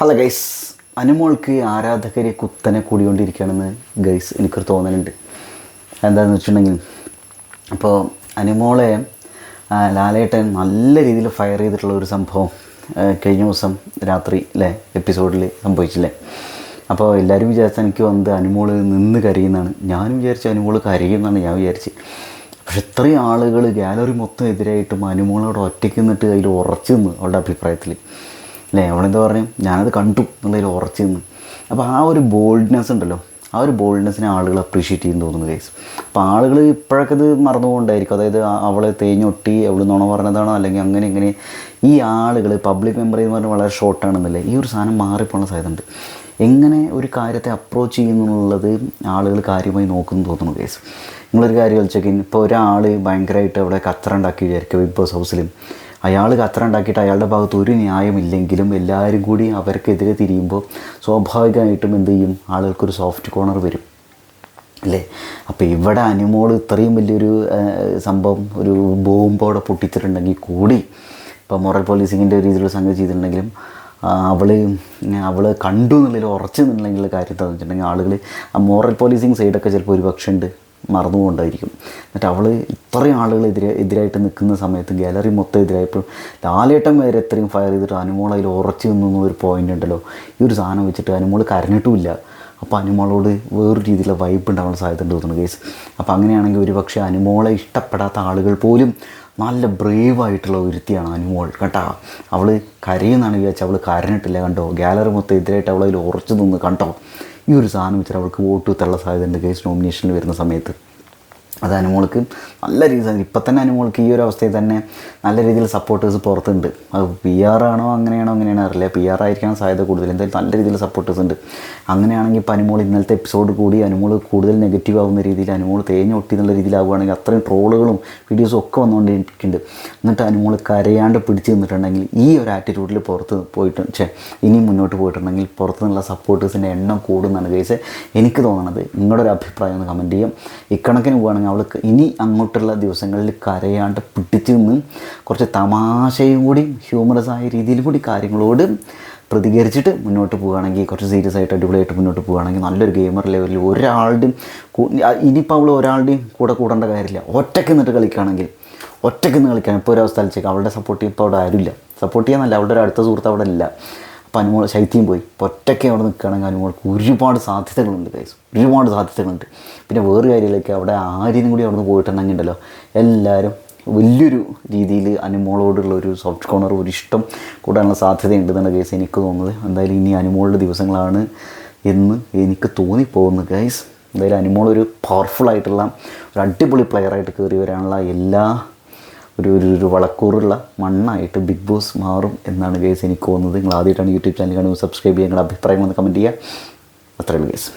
Hello guys അനുമോൾക്ക് ആരാധകരെ കുത്തനെ കൂടിക്കൊണ്ടിരിക്കുകയാണെന്ന് guys എനിക്കൊരു തോന്നലുണ്ട്. എന്താണെന്ന് വെച്ചിട്ടുണ്ടെങ്കിൽ അപ്പോൾ അനുമോളെ ലാലേട്ടൻ നല്ല രീതിയിൽ ഫയർ ചെയ്തിട്ടുള്ള ഒരു സംഭവം കഴിഞ്ഞ ദിവസം രാത്രി അല്ലേ എപ്പിസോഡിൽ സംഭവിച്ചില്ലേ? അപ്പോൾ എല്ലാവരും വിചാരിച്ച എനിക്ക് വന്നത് അനുമോൾ നിന്ന് കരയുന്നതാണ്. ഞാനും വിചാരിച്ചു അനുമോൾ കരയുന്നതാണ് ഞാൻ വിചാരിച്ച്. പക്ഷെ ഇത്രയും ആളുകൾ ഗാലറി മൊത്തം എതിരായിട്ടും അനുമോളോട് ഒറ്റയ്ക്ക് നിന്നിട്ട് അതിൽ ഉറച്ചു നിന്ന് അവളുടെ അഭിപ്രായത്തിൽ അല്ലേ? അവളെന്താ പറഞ്ഞു? ഞാനത് കണ്ടു എന്നുള്ളതിൽ ഉറച്ചു അപ്പോൾ ആ ഒരു ബോൾഡ്നെസ് ഉണ്ടല്ലോ. ആ ഒരു ബോൾഡ്നെസ്സിനെ ആളുകൾ അപ്രീഷിയേറ്റ് ചെയ്യുന്നു തോന്നുന്നു കേസ് അപ്പോൾ ആളുകൾ ഇപ്പോഴൊക്കെ ഇത് മറന്നുകൊണ്ടായിരിക്കും അതായത് അവളെ തേഞ്ഞൊട്ടി അവൾ നുണ പറഞ്ഞതാണോ? അല്ലെങ്കിൽ അങ്ങനെ ഇങ്ങനെ ഈ ആളുകൾ പബ്ലിക് മെമ്പർ എന്ന് പറഞ്ഞാൽ വളരെ ഷോർട്ടാണെന്നല്ലേ ഈ ഒരു സാധനം മാറിപ്പോണ സാധ്യതയുണ്ട്. എങ്ങനെ ഒരു കാര്യത്തെ അപ്രോച്ച് ചെയ്യുന്നുള്ളത് ആളുകൾ കാര്യമായി നോക്കുന്നു തോന്നുന്നു കേസ് നിങ്ങളൊരു കാര്യം കളിച്ചൊക്കെ ഇപ്പോൾ ഒരാൾ ഭയങ്കരമായിട്ട് അവിടെ കച്ചറ ഉണ്ടാക്കി വിചാരിക്കും ബിഗ് ബോസ് ഹൗസിലും അയാൾ കച്ചറ ഉണ്ടാക്കിയിട്ട് അയാളുടെ ഭാഗത്ത് ഒരു ന്യായമില്ലെങ്കിലും എല്ലാവരും കൂടി അവർക്കെതിരെ തിരിയുമ്പോൾ സ്വാഭാവികമായിട്ടും എന്ത് ചെയ്യും? ആളുകൾക്കൊരു സോഫ്റ്റ് കോർണർ വരും. അല്ലേ? അപ്പോൾ ഇവിടെ അനുമോൾ ഇത്രയും വലിയൊരു സംഭവം ഒരു ബോംബോടെ പൊട്ടിച്ചിട്ടുണ്ടെങ്കിൽ കൂടി ഇപ്പോൾ മൊറൽ പോലീസിങ്ങിന്റെ ഒരു രീതിയിലുള്ള സംഗതി ചെയ്തിട്ടുണ്ടെങ്കിലും അവൾ അവൾ കണ്ടു എന്നുള്ളതിൽ ഉറച്ചു നിന്നില്ലെങ്കിൽ കാര്യം എന്താണെന്ന് വെച്ചിട്ടുണ്ടെങ്കിൽ ആളുകൾ ആ മോറൽ പോലീസിങ് സൈഡൊക്കെ ചിലപ്പോൾ ഒരു പക്ഷേ ഉണ്ട്. മറന്നുകൊണ്ടായിരിക്കും. എന്നിട്ട് അവൾ ഇത്രയും ആളുകൾ എതിരെ എതിരായിട്ട് നിൽക്കുന്ന സമയത്ത് ഗാലറി മൊത്തം എതിരായപ്പോൾ ലാലേട്ടൻ വരെ എത്രയും ഫയർ ചെയ്തിട്ട് അനുമോൾ അതിൽ ഉറച്ചു നിന്നു ഒരു പോയിന്റ് ഉണ്ടല്ലോ. ഈ ഒരു സാധനം വെച്ചിട്ട് അനുമോൾ കരഞ്ഞിട്ടുമില്ല. അപ്പോൾ അനുമോളോട് വേറൊരു രീതിയിലുള്ള വൈബ് ഉണ്ടാവാൻ സാധ്യത തോന്നുന്നു കേസ് അപ്പോൾ അങ്ങനെയാണെങ്കിൽ ഒരു പക്ഷേ അനുമോളെ ഇഷ്ടപ്പെടാത്ത ആളുകൾ പോലും നല്ല ബ്രേവ് ആയിട്ടുള്ള ഒരുത്തിയാണ് അനുമോൾ കേട്ടോ? അവൾ കരയുന്നാണ് വിചാരിച്ചാൽ അവൾ കരഞ്ഞിട്ടില്ല കണ്ടോ? ഗാലറി മൊത്തം എതിരായിട്ട് അവൾ അതിൽ ഉറച്ചു നിന്ന് കണ്ടോ? ഈ ഒരു സാധനം വെച്ചിട്ട് അവൾക്ക് വോട്ട് തള്ള സാധ്യത ഉണ്ട്. കേസ് നോമിനേഷനിൽ വരുന്ന സമയത്ത്. അത് അനുമോൾക്ക് നല്ല രീതിയിൽ ഇപ്പം തന്നെ അനുമോൾക്ക് ഈ ഒരു അവസ്ഥയിൽ തന്നെ നല്ല രീതിയിൽ സപ്പോർട്ടേഴ്സ് പുറത്തുണ്ട്. അത് പി ആർ ആണോ അങ്ങനെയാണോ അങ്ങനെയാണോ അറിയില്ല. പി ആർ ആയിരിക്കാൻ സാധ്യത കൂടുതൽ. എന്തായാലും നല്ല രീതിയിൽ സപ്പോർട്ടേഴ്സ് ഉണ്ട്. അങ്ങനെയാണെങ്കിൽ ഇപ്പോൾ അനുമോൾ ഇന്നലത്തെ എപ്പിസോഡ് കൂടി അനുമോൾ കൂടുതൽ നെഗറ്റീവ് ആവുന്ന രീതിയിൽ അനുമോൾ തേഞ്ഞ് ഒട്ടി എന്നുള്ള രീതിയിലാവുകയാണെങ്കിൽ അത്രയും ട്രോളുകളും വീഡിയോസും ഒക്കെ വന്നുകൊണ്ടിരിക്കുന്നുണ്ട് എന്നിട്ട് അനുമോൾ കരയാണ്ട് പിടിച്ച് നിന്നിട്ടുണ്ടെങ്കിൽ ഈ ഒരു ആറ്റിറ്റ്യൂഡിൽ പുറത്ത് പോയിട്ട് ഛേ ഇനി മുന്നോട്ട് പോയിട്ടുണ്ടെങ്കിൽ പുറത്ത് നിന്നുള്ള സപ്പോർട്ടേഴ്സിന്റെ എണ്ണം കൂടുന്നതാണ്. കേസ് എനിക്ക് തോന്നുന്നത് നിങ്ങളുടെ ഒരു അഭിപ്രായം ഒന്ന് കമന്റ് ചെയ്യാം. ഇക്കണക്കിന് പോവുകയാണെങ്കിൽ അവൾക്ക് ഇനി അങ്ങോട്ടുള്ള ദിവസങ്ങളിൽ കരയാണ്ട് പിടിച്ച് നിന്ന് കുറച്ച് തമാശയും കൂടി ഹ്യൂമറസ് ആയ രീതിയിൽ കൂടി കാര്യങ്ങളോട് പ്രതികരിച്ചിട്ട് മുന്നോട്ട് പോവുകയാണെങ്കിൽ കുറച്ച് സീരിയസ് ആയിട്ട് അടിപൊളിയായിട്ട് മുന്നോട്ട് പോവുകയാണെങ്കിൽ നല്ലൊരു ഗെയിമർ ലെവലിൽ ഒരാളുടെയും ഇനിയിപ്പോൾ അവൾ ഒരാളുടെയും കൂടെ കൂടേണ്ട കാര്യമില്ല. ഒറ്റയ്ക്ക് നിന്നിട്ട് കളിക്കുകയാണെങ്കിൽ ഒറ്റയ്ക്ക് നിന്ന് കളിക്കാൻ ഇപ്പോൾ ഒരു സ്ഥലത്തേക്ക് അവളുടെ സപ്പോർട്ട് ഇപ്പോൾ അവിടെ ആരുമില്ല. സപ്പോർട്ട് ചെയ്യാനല്ല അവളുടെ ഒരു അടുത്ത സുഹൃത്ത് അവിടെ ഇല്ല. അപ്പോൾ അനുമോൾ ശൈത്യം പോയി. ഒറ്റയ്ക്ക് അവിടെ നിൽക്കുകയാണെങ്കിൽ അനുമോൾക്ക് ഒരുപാട് സാധ്യതകളുണ്ട് കൈസ് ഒരുപാട് സാധ്യതകളുണ്ട്. പിന്നെ വേറെ കാര്യത്തിലേക്ക് അവിടെ ആരെയും കൂടി അവിടെ നിന്ന് പോയിട്ടുണ്ടെങ്കിൽ ഉണ്ടല്ലോ എല്ലാവരും വലിയൊരു രീതിയിൽ അനുമോളോടുള്ള ഒരു സോഫ്റ്റ് കോർണർ ഒരു ഇഷ്ടം കൂടാനുള്ള സാധ്യതയുണ്ടെന്നുള്ള കേസ് എനിക്ക് തോന്നുന്നത്. എന്തായാലും ഇനി അനുമോളുടെ ദിവസങ്ങളാണ് എന്ന് എനിക്ക് തോന്നിപ്പോകുന്നു ഗൈസ് എന്തായാലും അനുമോൾ ഒരു പവർഫുൾ ആയിട്ടുള്ള ഒരു അടിപൊളി പ്ലെയറായിട്ട് കയറി വരാനുള്ള എല്ലാ ഒരു ഒരു ഒരു വളക്കൂറുള്ള മണ്ണായിട്ട് ബിഗ് ബോസ് മാറും എന്നാണ് ഗേസ് എനിക്ക് തോന്നുന്നത്. നിങ്ങൾ ആദ്യമായിട്ടാണ് യൂട്യൂബ് ചാനൽ കാണുമ്പോൾ സബ്സ്ക്രൈബ് ചെയ്യുക നിങ്ങളുടെ അഭിപ്രായം ഒന്ന് കമന്റ് ചെയ്യുക. അത്രയുള്ളൂ ഗേസ്